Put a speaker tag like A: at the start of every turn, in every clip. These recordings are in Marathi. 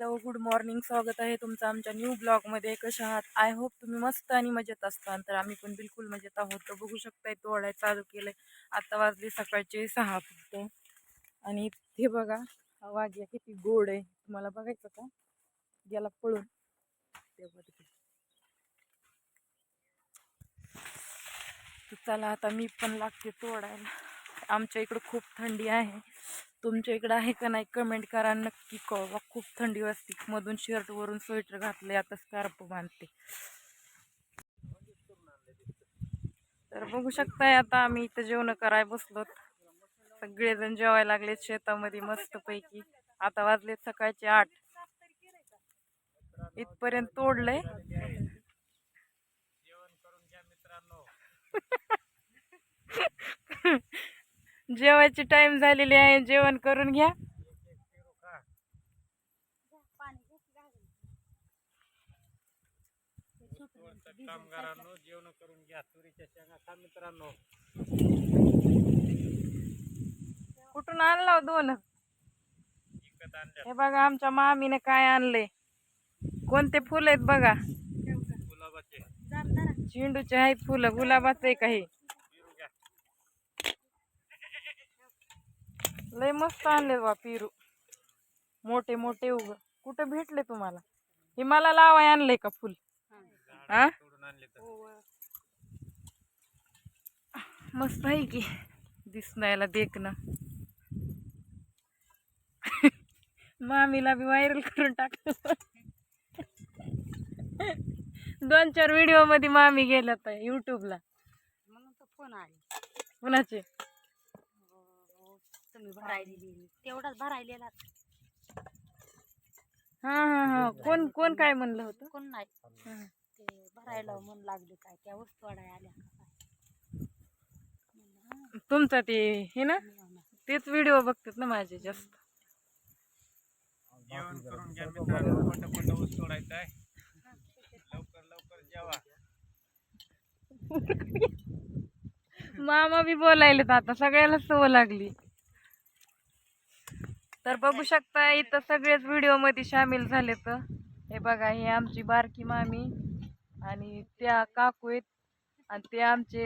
A: हॅलो गुड मॉर्निंग स्वागत आहे तुमचं आमच्या न्यू ब्लॉगमध्ये कशा आहात? आय होप तुम्ही मस्त आणि मजेत असताल तर आम्ही पण बिलकुल मजेत आहोत. तर बघू शकताय तोडाय चालू केलं आता वाजले सकाळचे सहा फक्त. आणि हे बघा हा वाघ्या किती गोड आहे. तुम्हाला बघायचं का? गेला पळून. ते चला आता मी पण लागते तोडायला. आमच्या इकडं खूप थंडी आहे. तुमच्या इकडं आहे का नाही कमेंट करा नक्की कळवा. खूप थंडी वाजते. मधून शर्ट वरून स्वेटर घातले आता स्कार्फ बांधते. तर बघू शकताय आता आम्ही इथं जेवण कराय बसलो सगळेजण जेवायला लागलेत शेतामध्ये मस्त पैकी. आता वाजलेत सकाळचे आठ. इथपर्यंत तोडलंय. जेवायची टाइम झालेली आहे जेवण करून घ्या.
B: कामगारांनो जेवण करून घ्या तुरीच्या शेंगा खा मित्रांनो
A: कुठून आणला हो दोन? हे बघा आमच्या मामीने काय आणले? कोणते फुल आहेत बघा?
B: गुलाबाचे.
A: झेंडूचे आहेत फुलं गुलाबाचं काही
B: पेरू घ्या
A: लय मस्त आणले बा पेरू. मोठे मोठे उग. कुठे भेटले तुम्हाला? हे मला लावाय आणलंय का फुल? हा
B: आणले
A: मस्त आहे की दिसण्याला देखणं. मामीला बी व्हायरल करून टाकलं. दोन चार व्हिडिओमध्ये मामी गेल्या तर युट्यूबला
C: म्हणून तो फोन आले.
A: कुणाचे?
C: तुम्ही भरायलेली. तेवढाच भरायलेला.
A: हा हा हा. कोण कोण काय म्हणलं होतं?
C: कोण नाही. ते भरायला मन लागले काय त्या वस्तू आल्या आल्या का हा,
A: तुमचा ते हे ना. तेच व्हिडिओ बघतात ना माझे जास्त.
B: जेवण करून घ्या मित्रांनो. पट पट ऊस तोडायचा आहे. लवकर लवकर जेवा.
A: मामा बी बोलायलेत आता. सगळ्याला सवय लागली. तर बघू शकता इथं सगळेच व्हिडिओमध्ये सामील झाले तर हे बघा हे आमची बारकी मामी आणि त्या काकू आहेत. आणि ते आमचे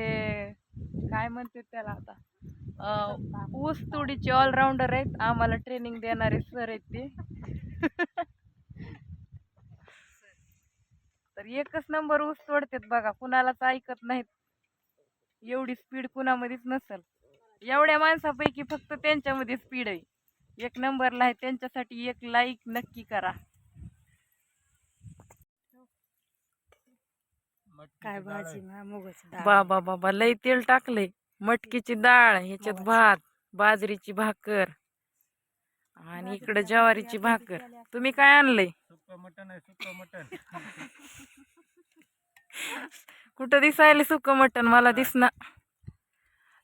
A: काय म्हणते त्याला आता? ऊस तोडीचे ऑलराऊंडर आहेत. आम्हाला ट्रेनिंग देणारे सर आहेत ते. तर एकच नंबर ऊस तोडतात बघा कुणालाच ऐकत नाहीत. एवढी स्पीड कुणामध्येच नसेल. एवढ्या माणसापैकी फक्त त्यांच्यामध्ये स्पीड आहे. एक नंबरला आहे. त्यांच्यासाठी एक लाईक नक्की करा.
C: काय भाजी
A: बाबा बाबा लई तेल टाकले मटकीची डाळ ह्याच्यात. भात बाजरीची भाकर आणि इकडे ज्वारीची भाकर. तुम्ही काय आणलंय?
B: सुक्क मटण आहे सुक्क मटण.
A: कुठं दिसायला सुकं मटण? मला दिसना.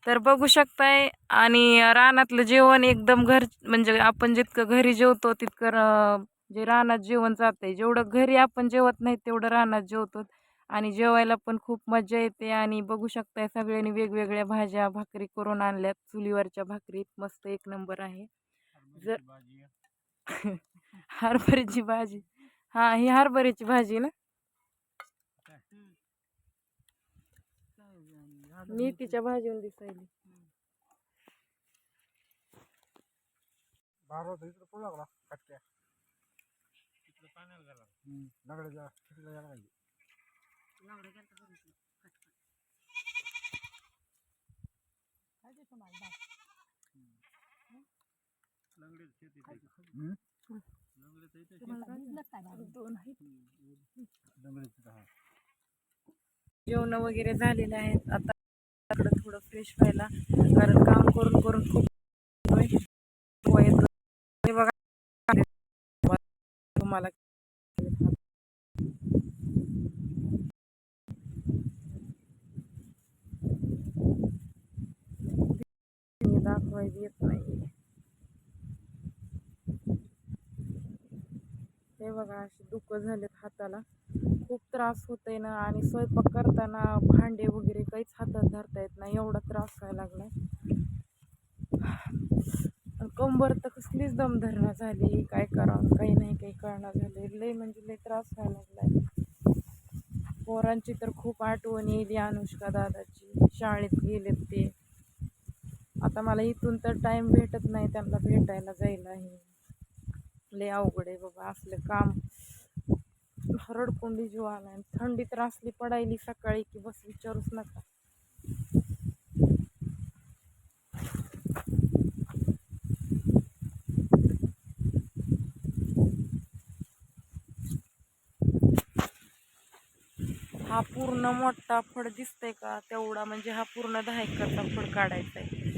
A: तर बघू शकताय. आणि रानातलं जेवण एकदम घर म्हणजे आपण जितकं घरी जेवतो तितकं जे रानात जेवण जातंय जेवढं घरी आपण जेवत नाही तेवढं रानात जेवतो. आणि जेवायला पण खूप मजा येते. आणि बघू शकताय सगळ्यांनी वेगवेगळ्या भाज्या भाकरी करून आणल्यात. चुलीवरच्या भाकरीत मस्त एक नंबर आहे. जर- हरभऱ्याची भाजी. हा ही हरभऱ्याची भाजी ना? मेथीच्या भाजीवर दिसायली.
B: बारा होतं इकडं लागला कटक्या तिकडं पाण्याला दगडाच्या तिकडे पाहिजे.
C: डाळ?
A: दोन आहेत जेवण वगैरे झालेले आहेत. आता इकडं थोडं फ्रेश व्हायला. कारण काम करून करून खूप बघा तुम्हाला हे दाखवायला येत नाही. हे बघा असे दुःख झालेत हाताला. खूप त्रास होत आहे ना आणि स्वयंपाक करताना भांडे वगैरे काहीच हातात धरता येत नाही. एवढा त्रास व्हायला लागलाय. कंबर तर कसलीच दमधरणा झाली. काय करावं? काही नाही काही कळणार झाले लय म्हणजे लय त्रास व्हायला लागलाय. पोरांची तर खूप आठवण येईल अनुष्का दादाची. शाळेत गेलेत ते. आता मला इथून तर टाइम भेटत नाही. त्यांना भेटायला जायला आहे. लय अवघड आहे बाबा असलं काम. हरडकोंडी जीव आला थंडी तर असली पडायली सकाळी की बस विचारूच नका. हा पूर्ण मोठा फड दिसतंय का? तेवढा म्हणजे हा पूर्ण दहा एकरचा फड काढायचा आहे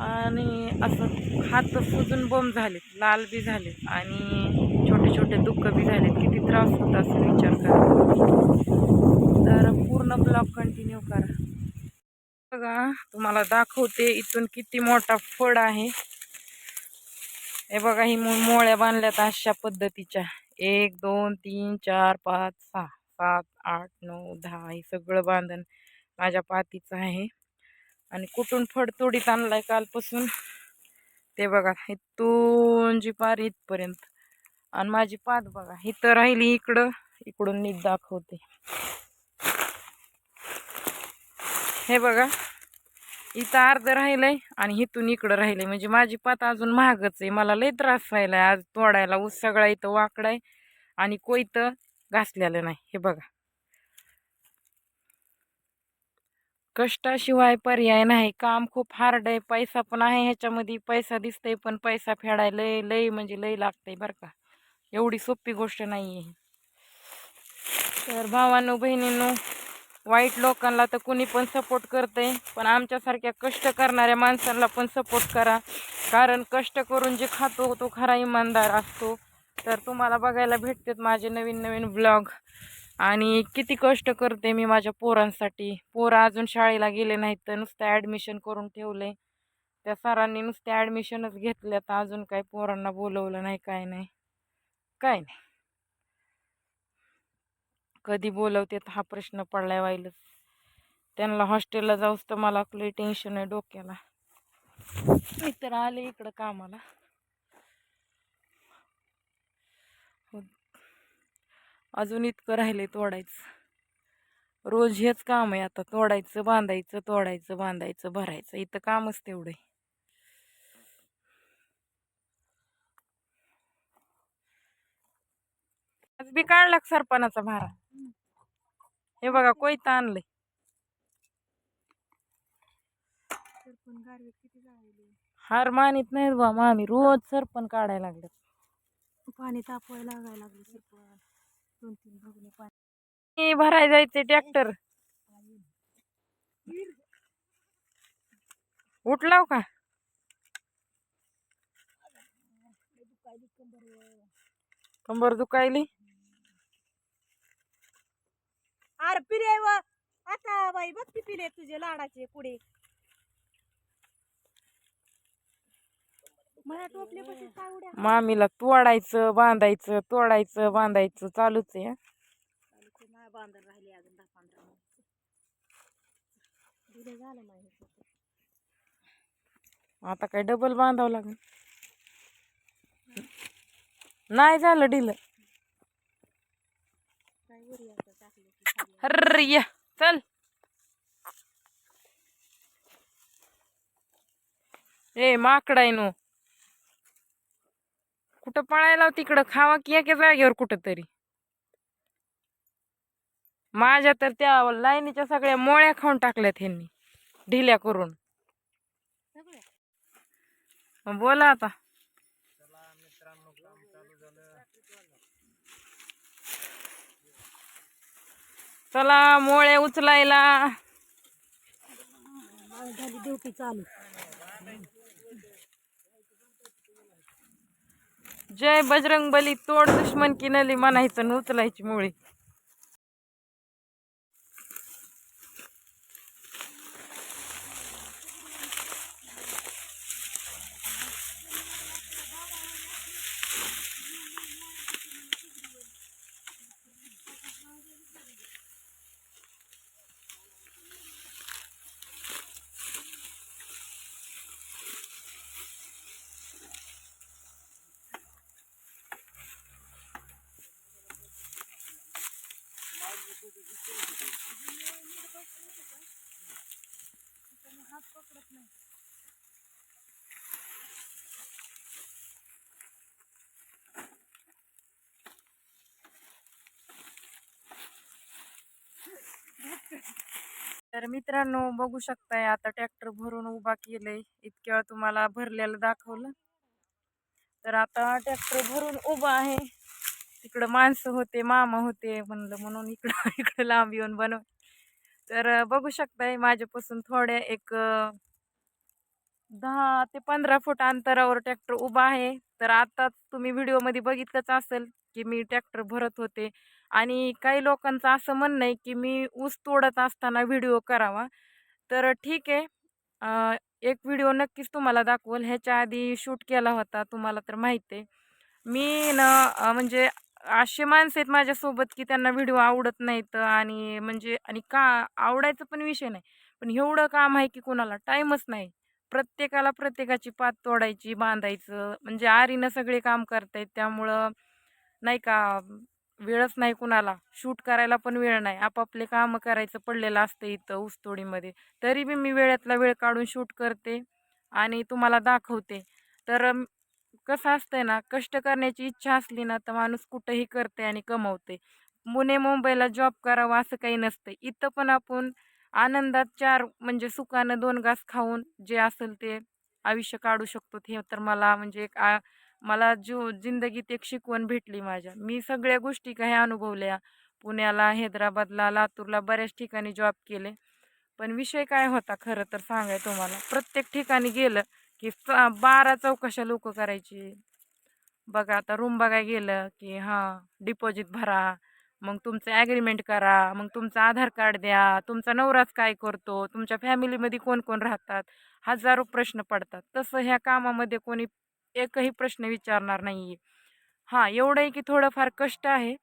A: आणि असं हात सुजून बोंब झालेत लाल बी झाले आणि छोटे छोटे दुःख बी झालेत. किती त्रास होता असं विचार करा. तर पूर्ण ब्लॉक कंटिन्यू करा. बघा तुम्हाला दाखवते इथून किती मोठा फड आहे. हे बघा ही मोळ्या बांधल्यात अशा पद्धतीच्या. एक दोन तीन चार पाच सहा सात आठ नऊ दहा हे सगळं बांधण माझ्या पातीचं आहे. आणि कुठून फड तोडीत आणलाय कालपासून? ते बघा इथून जी पार इथपर्यंत. आणि माझी पात बघा इथं राहिली इकडं इकडून नीट दाखवते. हे बघा इथं अर्ध राहिलंय आणि इथून इकडं राहिलंय. म्हणजे माझी पात अजून महागच आहे. मला लय त्रास व्हायलाय आज तोडायला ऊस सगळा इथं वाकडाय आणि कोयतं घासलेलं नाही. हे बघा. कष्टाशिवाय पर्याय नाही. काम खूप हार्ड आहे पैसा पण आहे ह्याच्यामध्ये पैसा दिसतंय पण पैसा फेडायला लय लय म्हणजे लय लागतंय बरं का. एवढी सोपी गोष्ट नाही आहे तर भावांनो बहिणींनो वाईट लोकांना तर कुणी पण सपोर्ट करते पण आमच्यासारख्या कष्ट करणाऱ्या माणसांना पण सपोर्ट करा. कारण कष्ट करून जे खातो तो खरा इमानदार असतो. तर तुम्हाला बघायला भेटतात माझे नवीन नवीन ब्लॉग आणि किती कष्ट करते मी माझ्या पोरांसाठी. पोरं अजून शाळेला गेले नाहीत तर नुसतं ॲडमिशन करून ठेवले. त्या सरांनी नुसते ॲडमिशनच घेतले तर अजून काही पोरांना बोलवलं नाही काय नाही. काय नाही. कधी बोलवते हा प्रश्न पडलाय व्हायलाच त्यांना हॉस्टेलला जाऊस तर मला लई टेन्शन आहे डोक्याला. मी तर आले इकडं कामाला. अजून इतकं राहिले तोडायचं. रोज हेच काम आहे आता तोडायचं बांधायचं तोडायचं बांधायचं भरायचं. इथं कामच तेवढं आज बी काढला सरपणाचा भारा? हे बघा कोयता आणलंय. हार मानित नाहीत बा मामी रोज सरपण काढायला लागले
C: पाणी तापवायला लागायला लागलं सरपण. दोन तीन भगणे पाणी
A: भराय जायचे ट्रॅक्टर. उठलाव का? कंबर दुखायली.
C: अरे पिले व. आता बाई बघ ती पिले तुझे लाडाचे पुढे मला टोपले कसे काय उड्या
A: मामीला तोडायचं बांधायचं तोडायचं बांधायचं चालूच आहे. आता काय डबल बांधावं लागेल. नाही झालं डिल. हर्र चल. ए माकडाय नो कुठं पळायला तिकडं? खावा की एका जागेवर कुठं तरी माझ्या तर त्या लाईनीच्या सगळ्या मोळ्या खाऊन टाकल्यात ह्यांनी ढिल्या करून. बोला आता. चला मोळे उचलायला.
C: माझी झाली ड्युटी चालू.
A: जय बजरंग बली तोड दुश्मन की नली म्हणायचं उचलायची मुळी. तर मित्रांनो बघू शकताय आता ट्रॅक्टर भरून उभा केलंय. इतक्या वेळ तुम्हाला भरलेलं दाखवलं. तर आता ट्रॅक्टर भरून उभा आहे. तिकडं माणसं होते मामा होते म्हणलं म्हणून इकडं इकडं लांब येऊन बनव. तर बघू शकताय माझ्यापासून थोड्या एक दहा ते पंधरा फूट अंतरावर ट्रॅक्टर उभा आहे. तर आता तुम्ही व्हिडिओमध्ये बघितलंच असेल. की मी ट्रॅक्टर भरत होते. आणि काही लोकांचं असं म्हणणं आहे की मी ऊस तोडत असताना व्हिडिओ करावा. तर ठीक आहे. एक व्हिडिओ नक्कीच तुम्हाला दाखवल. ह्याच्या आधी शूट केला होता. तुम्हाला तर माहीत आहे. मी न म्हणजे असे माणसं आहेत माझ्यासोबत की त्यांना व्हिडिओ आवडत नाहीत आणि म्हणजे आणि का आवडायचं पण विषय नाही. पण एवढं काम आहे की कोणाला टाईमच नाही. प्रत्येकाला प्रत्येकाची पात तोडायची बांधायचं. म्हणजे आरीनं सगळे काम करतायत. त्यामुळं नाही का वेळच नाही कुणाला. शूट करायला पण वेळ नाही. आपापले कामं करायचं पडलेलं असतं इथं ऊसतोडीमध्ये. तरी बी मी वेळेतला वेळ काढून शूट करते आणि तुम्हाला दाखवते. तर कसं असतंय ना कष्ट करण्याची इच्छा असली ना तर माणूस कुठंही करते आणि कमवते. पुणे मुंबईला जॉब करावा असं काही नसतं इथं पण आपण आनंदात चार म्हणजे सुखानं दोन घास खाऊन जे असेल ते आयुष्य काढू शकतो. हे तर मला म्हणजे एक आ मला जो जिंदगीत एक शिकवण भेटली माझ्या. मी सगळ्या गोष्टी काही अनुभवल्या. पुण्याला हैदराबादला लातूरला बऱ्याच ठिकाणी जॉब केले. पण विषय काय होता खरं तर सांगाय तुम्हाला. प्रत्येक ठिकाणी गेलं की बारा चौकशा लोक करायची. बघा आता रूम बघाय गेलं की हां डिपॉझिट भरा मग तुमचं ॲग्रीमेंट करा मग तुमचं आधार कार्ड द्या तुमचा नवराच काय करतो तुमच्या फॅमिलीमध्ये कोण कोण राहतात? हजारो प्रश्न पडतात. तसं ह्या कामामध्ये कोणी एकही प्रश्न विचारणार नाही आहे हां एवढं आहे की थोडंफार कष्ट आहे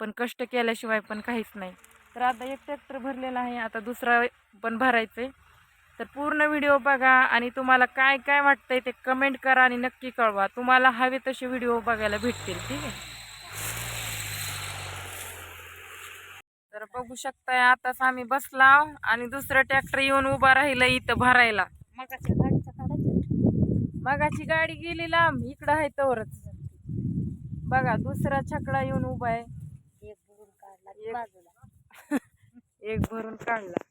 A: पण कष्ट केल्याशिवाय पण काहीच नाही. तर आता एक ट्रॅक्टर भरलेला आहे आता दुसरा पण भरायचं आहे तर पूर्ण व्हिडिओ बघा आणि तुम्हाला काय काय वाटतंय ते कमेंट करा आणि नक्की कळवा. तुम्हाला हवे तसे व्हिडिओ बघायला भेटतील ठीक आहे? तर बघू शकताय आताच आम्ही बसला आणि दुसरं ट्रॅक्टर येऊन उभा राहिलं इथं भरायला.
C: मगाच्या
A: मगाची गाडी गेली लांब इकडं आहे तवरच. बघा दुसरा छकडा येऊन उभा आहे.
C: एक बुडून काढला
A: एक-
C: बाजूला.
A: एक भरून काढला.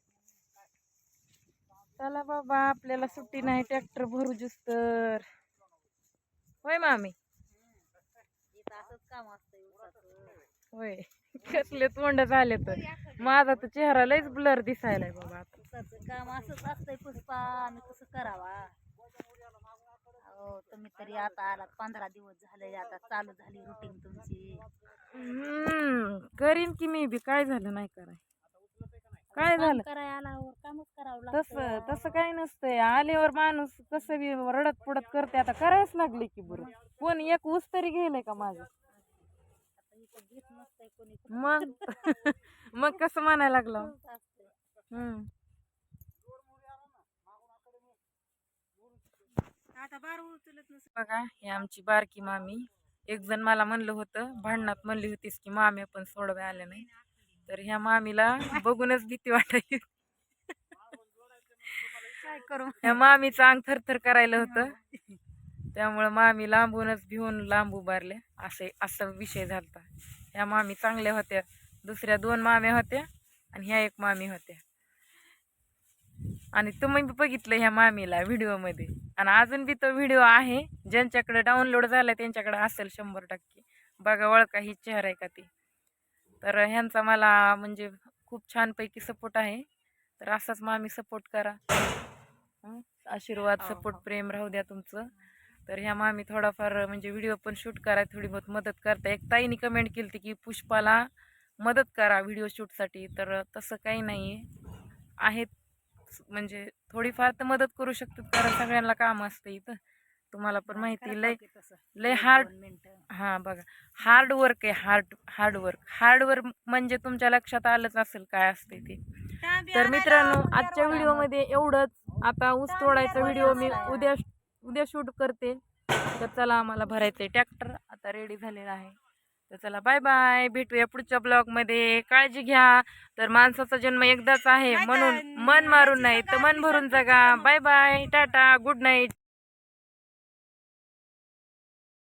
A: चला बाबा आपल्याला सुट्टी नाही ट्रॅक्टर भरू तर होय मामी. होय. कसले तोंड झाले तर. माझा तर चेहरा लयच ब्लर दिसायलाय बाबा
C: काम असंच असतंय पुष्पा कसं करावा. हो तुम्ही तरी आता आलात पंधरा दिवस झाले आता चालू झाली रुटीन तुमची.
A: हम्म करीन की मी बी काय झालं नाही कराय. काय
C: काम
A: झालं?
C: करायला आल्यावर कामच करावं
A: तसं
C: लागतं.
A: तसं काही नसतंय. आल्यावर माणूस कसं बी रडत पडत करते. आता करायच लागले की बरं. कोण एक ऊस तरी गेलंय का माझं?
C: आता इथं घेत नसतंय कोणी.
A: मग? मग कसं म्हणायला लागलं?
C: असतंय.
A: हम्म.
C: आता बार उचलत नसतं
A: बघा ही आमची बारकी मामी. एक जण मला म्हणलं होतं भांडणात म्हणली होतीस की मामी पण सोडवाय आल्या नाही. तर ह्या मामीला बघूनच भीती वाटायची.
C: काय करू?
A: ह्या मामीचं अंग थरथर करायला होतं. त्यामुळं मामी लांबूनच भिवून लांब उभारल्या. असे असा विषय झालता. ह्या मामी चांगल्या होत्या. दुसऱ्या दोन माम्या होत्या आणि ह्या एक मामी होत्या. आणि तुम्ही बी बघितलं ह्या मामीला व्हिडिओमध्ये. आणि अजून बी तो व्हिडिओ आहे ज्यांच्याकडे डाउनलोड झाला त्यांच्याकडे असेल शंभर टक्के. बघा ओळखा ही चेहरा आहे का ती. तर ह्यांचा मला म्हणजे खूप छानपैकी सपोर्ट आहे. तर असाच मामी सपोर्ट करा. हं? आशीर्वाद
C: हो,
A: सपोर्ट
C: हो.
A: प्रेम राहू द्या तुमचं. तर ह्या मामी थोडाफार म्हणजे व्हिडिओ पण शूट करा थोडी बहुत मदत करता. एक ताईने कमेंट केली होती की पुष्पाला मदत करा व्हिडिओ शूटसाठी. तर तसं काही नाही आहे आहेत म्हणजे थोडीफार तर मदत करू शकतात कारण सगळ्यांना काम असतं इथं. तुम्हाला पण माहिती लय लय हार्ड हां बघा. हार्ड वर्क आहे hard hard work. Hard work म्हणजे तुमच्या लक्षात आलंच असेल काय असते ते. तर मित्रांनो आजच्या व्हिडिओमध्ये एवढंच. आता ऊस तोडायचा व्हिडिओ मी उद्या. उद्या शूट करते. तर चला आम्हाला भरायचं आहे ट्रॅक्टर. आता रेडी झालेला आहे. तर चला बाय बाय भेटूया पुढच्या ब्लॉगमध्ये काळजी घ्या. तर माणसाचा जन्म एकदाच आहे म्हणून मन मारून नाही तर मन भरून जगा. Bye bye tata. Good night